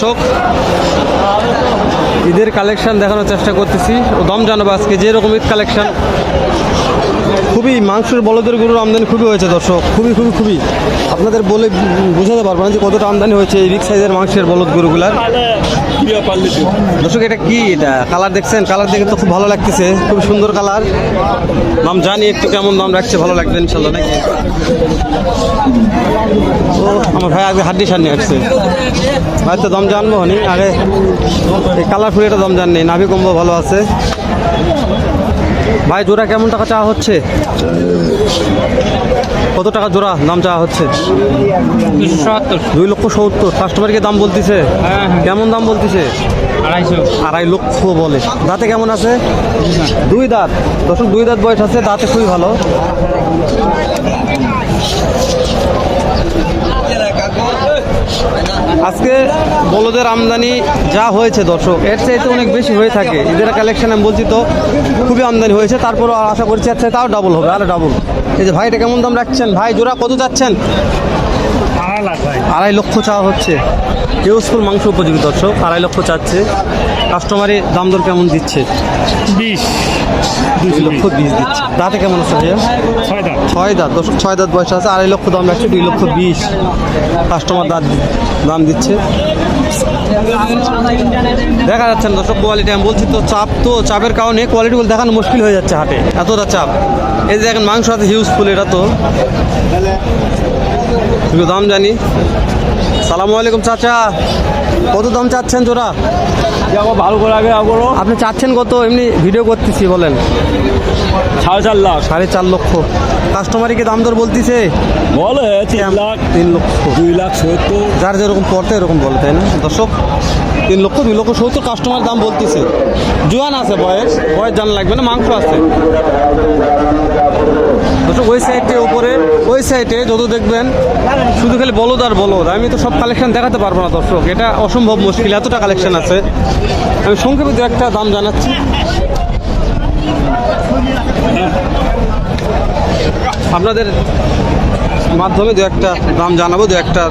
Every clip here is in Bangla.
দর্শক ঈদের কালেকশন দেখানোর চেষ্টা করতেছি। দম জানাব আজকে যেরকম ঈদ কালেকশন। খুবই মাংসের বলদের গরুর আমদানি খুবই হয়েছে, দর্শক। খুবই খুবই খুবই। আপনাদের বলে বোঝাতে পারব না যে কতটা আমদানি হয়েছে এই সাইজের মাংসের বলদ গরুগুলার। দর্শক, এটা কি এটা? কালার দেখছেন? কালার দেখে তো খুব ভালো লাগতেছে। খুব সুন্দর কালার দাম জানি একটু কেমন দাম রাখছে, ভালো লাগবে ইনশাল্লাহ নাকি? ও আমার ভাই আগে হাড্ডি সার আসছে। ভাই তো দাম জানব নি আগে এই কালারফুল এটা দাম জাননি নাভি কম্বো ভালো আছে। ভাই জোড়া কেমন টাকা চাওয়া হচ্ছে? কত টাকা জোড়া দাম চাওয়া হচ্ছে? দুই লক্ষ সত্তর। কাস্টমারকে দাম বলতেছে? কেমন দাম বলতেছে? আড়াই লক্ষ বলে। দাঁতে কেমন আছে? দুই দাঁত। দশক দুই দাঁত বয়স আছে দাঁতে খুবই ভালো। আজকে বলদের আমদানি যা হয়েছে, দর্শক, এর চাইতে অনেক বেশি হয়ে থাকে। ঈদের কালেকশন আমি বলছি তো, খুবই আমদানি হয়েছে। তারপরও আশা করছি আর তাও ডাবল হবে আরও ডাবল এই যে ভাইটা কেমন দাম রাখছেন? ভাই, জোড়া কত যাচ্ছেন? আড়াই লক্ষ চাওয়া হচ্ছে। ইউজফুল মাংস উপযোগী দর্শক আড়াই লক্ষ চাচ্ছে। কাস্টমারে দাম দর কেমন দিচ্ছে? বিশ। দুই লক্ষ বিশ দিচ্ছে। দাঁতে কেমন আছে ভাইয়া? ছয় দাম ছয় দাঁত। দর্শক ছয় দাঁত বয়স আছে আড়াই লক্ষ দাম রাখছে দুই লক্ষ বিশ। কাস্টমার দাঁত দাম দিচ্ছে। দেখা যাচ্ছে না দর্শক কোয়ালিটি আমি বলছি তো চাপ তো চাপের কারণে কোয়ালিটি কোয়ালিটিগুলো দেখানো মুশকিল হয়ে যাচ্ছে হাটে। এতটা চাপ। এই যে দেখেন মাংস আছে হিউজফুল এটা তো। একটু দাম জানি। সালামু আলাইকুম চাচা। কত দাম চাচ্ছেন জোড়া? যাব ভালো করে আগে বলো আপনি চাচ্ছেন কত? এমনি ভিডিও করতেছি বলেন। সাড়ে চার লাখ। সাড়ে চার লক্ষ। কাস্টমারই কি দাম দর বলতিছে? বলে তিন লাখ তিন লক্ষ। দুই লাখ সত্তর। যার যেরকম পড়তে এরকম বলে তাই না? দর্শক তিন লক্ষ দুই লক্ষ সত্তর কাস্টমার দাম বলতেছে। জোয়ান আছে বয়স বয়স জানা লাগবে না মাংস আছে। সাইডে যত দেখবেন শুধু খালি বলদ আর বলদ। আমি তো সব কালেকশন দেখাতে পারব না দর্শক। এটা অসম্ভব মুশকিল এতটা কালেকশন আছে। আমি সংক্ষেপে দু একটা দাম জানাচ্ছি। আপনাদের মাধ্যমে দু একটা দাম জানাব দু একটা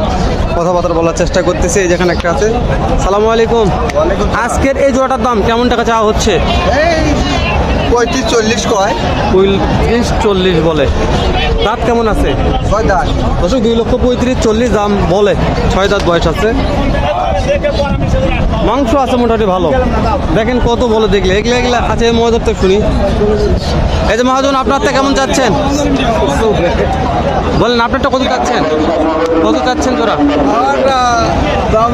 কথাবার্তা বলার চেষ্টা করতেছি এই যেখানে একটা আছে। সালাম আলাইকুম। আজকের এই জোড়াটার দাম কেমন টাকা চাওয়া হচ্ছে? পঁয়ত্রিশ চল্লিশ কয়? পঁয়ত্রিশ চল্লিশ বলে। দাঁত কেমন আছে? ছয় দাস দশক দুই লক্ষ পঁয়ত্রিশ চল্লিশ দাম বলে ছয় দাঁত বয়স আছে। মাংস আছে মোটামুটি ভালো। দেখেন কত বলে দেখলে। এগুলো এগুলো আছে মজার তো শুনি। এই যে মহাজন আপনারটা কেমন যাচ্ছেন বলেন আপনারটা কত চাচ্ছেন? কত চাচ্ছেন তোরা? দাম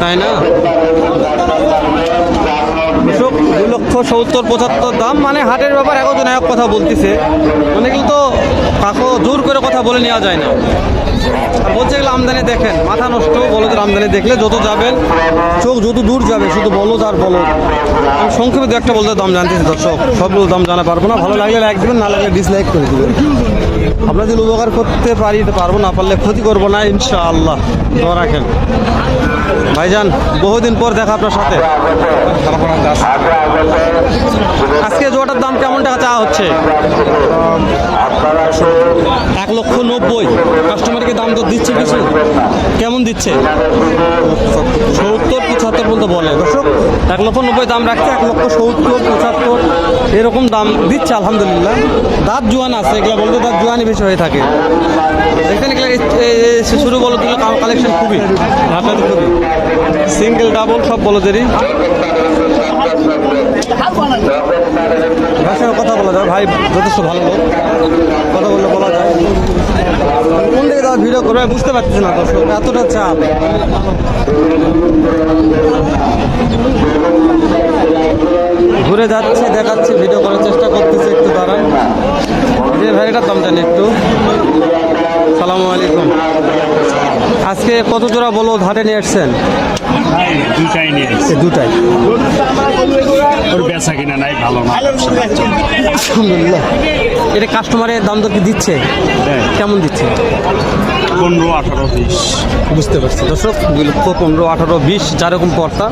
তাই না? দুই লক্ষ সত্তর, পঁচাত্তর দাম মানে হাটের ব্যাপার একজন এক কথা বলতেছে। মানে এগুলো তো কাকো জোর করে কথা বলে নেওয়া যায় না। বলছে এগুলো আমদানি দেখেন, মাথা নষ্ট, বলদের আমদানি দেখলে যত যাবেন, চোখ যত দূর যাবে, শুধু বলদ আর বলদ। আমি সংক্ষেপে দু একটা বলতে দাম জানতেছি, দর্শক। সবগুলো দাম জানা পারব না, ভালো লাগলে লাইক দেবেন, না লাগলে ডিসলাইক করে দেবেন। আপনার যদি উপকার করতে পারি, পারব না পারলে ক্ষতি করব না, ইনশাআল্লাহ। দোয়া রাখেন। ভাইজান, বহুদিন পর দেখা আপনার সাথে। আজকে জোয়াটার দাম কেমন টাকা চাওয়া হচ্ছে? এক লক্ষ নব্বই। কাস্টমারকে দাম তো দিচ্ছে কিছু। কেমন দিচ্ছে? সত্তর, পঁচাত্তর পর্যন্ত বলে। দর্শক, এক লক্ষ নব্বই দাম রাখছে, এক লক্ষ সত্তর, পঁচাত্তর, এরকম দাম দিচ্ছে, আলহামদুলিল্লাহ। দাঁত জোয়ান আছে, এগুলো বলতে দাঁত জোয়ানই বেশি হয়ে থাকে। এই শুরু বলো দিলে কালেকশন খুবই। খুবই। সিঙ্গেল ডাবল সব বলদেরই ভাইয়ের সঙ্গে কথা বলা যায়। ভাই, যথেষ্ট ভালো লোক। কথা বললে বলা যায়। কোন দিকে তারা ভিডিও করবে, বুঝতে পারতেছি না দর্শক। এতটা চাপ। ঘুরে যাচ্ছি, দেখাচ্ছে ভিডিও করার চেষ্টা করতেছি একটু দাঁড়ান যে ভাইটার দাম জানি একটু। সালামু আলাইকুম। আজকে কত জোড়া বলো ধারে নিয়ে এসছেন দুটাই নিয়ে এসেছি। দুটাই। ওর বেচা কিনা নাই ভালো না আলহামদুলিল্লাহ। এটা কাস্টমারের দাম দর কি দিচ্ছে? কেমন দিচ্ছে? পনেরো আঠারো বিশ। বুঝতে পারছি দর্শক দুই লক্ষ পনেরো আঠারো বিশ যেরকম পর্তা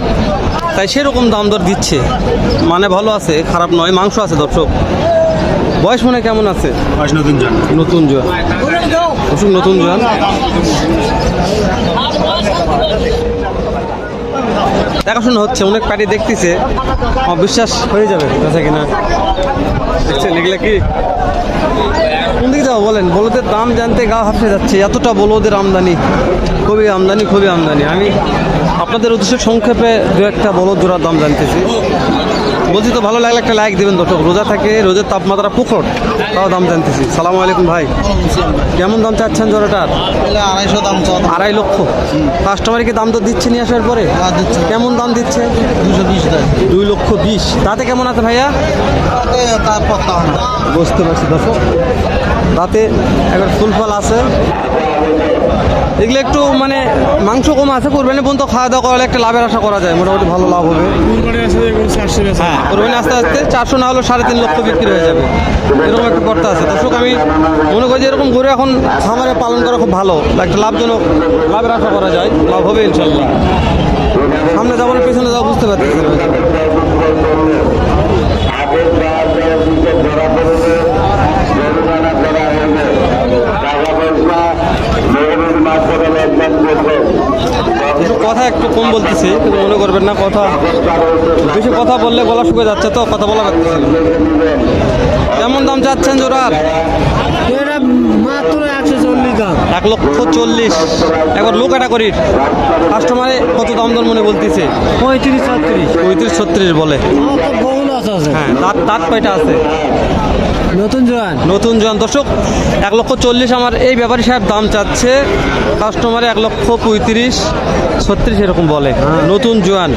তাই সেরকম দাম দর দিচ্ছে। মানে ভালো আছে খারাপ নয় মাংস আছে দর্শক। বয়স মনে কেমন আছে? বয়স নতুন জন। নতুন অসুখ নতুন জোয়ান দেখাশোনা হচ্ছে অনেক পার্টি দেখতেছে। আমার বিশ্বাস হয়ে যাবে বেচা কিনা। দেখছেন এগুলো কি? কোন দিকে যাব বলেন? বলদের দাম জানতে গা হাফে যাচ্ছে এতটা বলদের আমদানি। খুবই আমদানি খুবই আমদানি। আমি আপনাদের উদ্দেশ্যে সংক্ষেপে দু একটা বলদ জোড়ার দাম জানতেছি। বলছি তো ভালো লাগলে একটা লাইক দেবেন দর্শক। রোজা থাকে রোজের তাপমাত্রা পুকুর তাও দাম জানতেছি। সালাম আলাইকুম ভাই। কেমন দাম চাচ্ছেন জোড়াটার? আড়াইশো দাম আড়াই লক্ষ। কাস্টমার কি দাম তো দিচ্ছে নিয়ে আসার পরে। কেমন দাম দিচ্ছে? দুশো বিশ দুই লক্ষ বিশ। তাতে কেমন আছে ভাইয়া? বুঝতে পারছি দর্শক। তাতে একবার ফুল ফল আছে। এগুলো একটু মানে মাংস কম আছে কোরবানি পর্যন্ত খাওয়া দাওয়া করলে একটা লাভের আশা করা যায়। মোটামুটি ভালো লাভ হবে। হ্যাঁ। কোরবানি আস্তে আস্তে চারশো না হলেও সাড়ে তিন লক্ষ বিক্রি হয়ে যাবে। এরকম একটা কর্তা আছে। দর্শক, আমি মনে করি যে এরকম গরু এখন খামারে পালন করা খুব ভালো। একটা লাভজনক লাভের আশা করা যায়। লাভ হবে ইনশাল্লাহ সামনে যাব না, পেছনে যাব, বুঝতে পারতেছি কথা একটু কম বলতেছি মনে করবেন না, কথা বেশি কথা বললে গলা শুকে যাচ্ছে তো কথা বলা পারতেছি না। কেমন দাম চাচ্ছেন জোড়ার? মাত্র একশো চল্লিশ দাম। এক লক্ষ চল্লিশ। লোক এটা করি কাস্টমারে কত দাম দর মনে বলতেছে? পঁয়ত্রিশ ছত্রিশ। পঁয়ত্রিশ ছত্রিশ বলে। হ্যাঁ তার তার কয়টা আছে? নতুন জোয়ান? নতুন জন দর্শক এক লক্ষ চল্লিশ আমার এই ব্যাপারী সাহেব দাম চাচ্ছে। কাস্টমারে এক লক্ষ পঁয়ত্রিশ ছত্রিশ এরকম বলে। নতুন জোয়ান।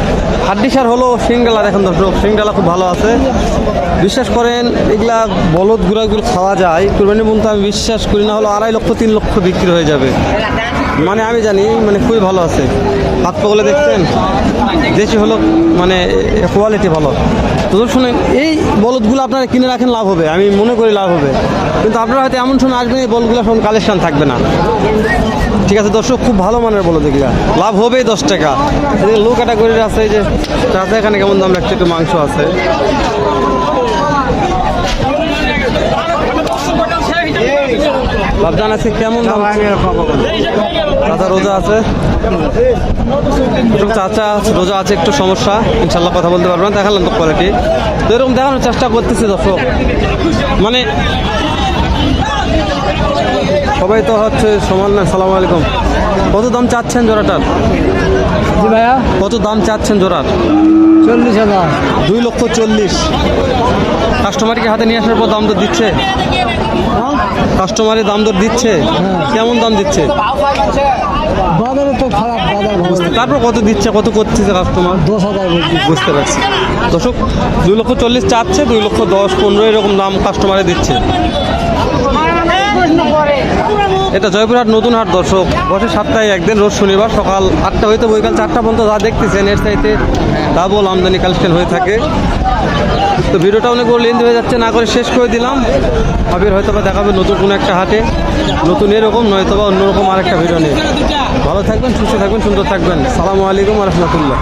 হাড্ডি সার হলো সিংডালা দেখেন দর্শক সিংডালা খুব ভালো আছে। বিশ্বাস করেন এগুলা বলদ গুড়াগুলো খাওয়া যায়। কুরবানি বলতে আমি বিশ্বাস করি না হলো আড়াই লক্ষ তিন লক্ষ বিক্রি হয়ে যাবে। মানে আমি জানি মানে খুবই ভালো আছে। হাত পাগলে দেখছেন? দেশি হলো মানে কোয়ালিটি ভালো। তো শুনেন, এই বলদগুলো আপনারা কিনে রাখেন, লাভ হবে। আমি মনে করি লাভ হবে। কিন্তু আপনারা হয়তো এমন সময় আসবেন, এই বলদগুলো সব কালেকশন থাকবে না। ঠিক আছে, দর্শক, খুব ভালো মানের বলো দেখলা লাভ হবেই দশ টাকা। এদিকে লো ক্যাটাগরির আছে যে চাচা এখানে কেমন দাম রাখছে? একটু মাংস আছে। বাবজান আছে, কেমন দাম? রোজা আছে? একটু চাচা রোজা আছে একটু সমস্যা। ইনশাল্লাহ কথা বলতে পারবেন দেখালাম তো কোয়ালিটি তো এরকম দেখানোর চেষ্টা করতেছে দর্শক। মানে সবাই তো হচ্ছে সমান না সালাম আলাইকুম। কত দাম চাচ্ছেন জোড়াটার? জি ভাইয়া। কত দাম চাচ্ছেন জোড়ার? চল্লিশ হাজার। দুই লক্ষ চল্লিশ। কাস্টমারকে হাতে নিয়ে আসার পর দাম দর দিচ্ছে? কাস্টমারের দাম দর দিচ্ছে? কেমন দাম দিচ্ছে? বাজারে তো খারাপ বাজার না। তারপর কত দিচ্ছে কত করছে কাস্টমার দশ হাজার বুঝতে পারছি। দর্শক দুই লক্ষ চল্লিশ চাচ্ছে দুই লক্ষ দশ পনেরো এরকম দাম কাস্টমারে দিচ্ছে। এটা জয়পুরহাট নতুন হাট দর্শক। বসে সাতটায় একদিন রোজ শনিবার সকাল আটটা হইতে বৈকাল চারটা পর্যন্ত যা দেখতেছেন এর সাইতে ডাবল আমদানি কালেকশন হয়ে থাকে। তো ভিডিওটা অনেক লেন্থ হয়ে যাচ্ছে না করে শেষ করে দিলাম। আবির হয়তো বা দেখাবে নতুন কোনো একটা হাটে। নতুন এরকম নয়তো বা অন্যরকম আরেকটা ভিডিও নিয়ে। ভালো থাকবেন সুস্থ থাকবেন সুন্দর থাকবেন। সালামু আলাইকুম রহমতুল্লাহ।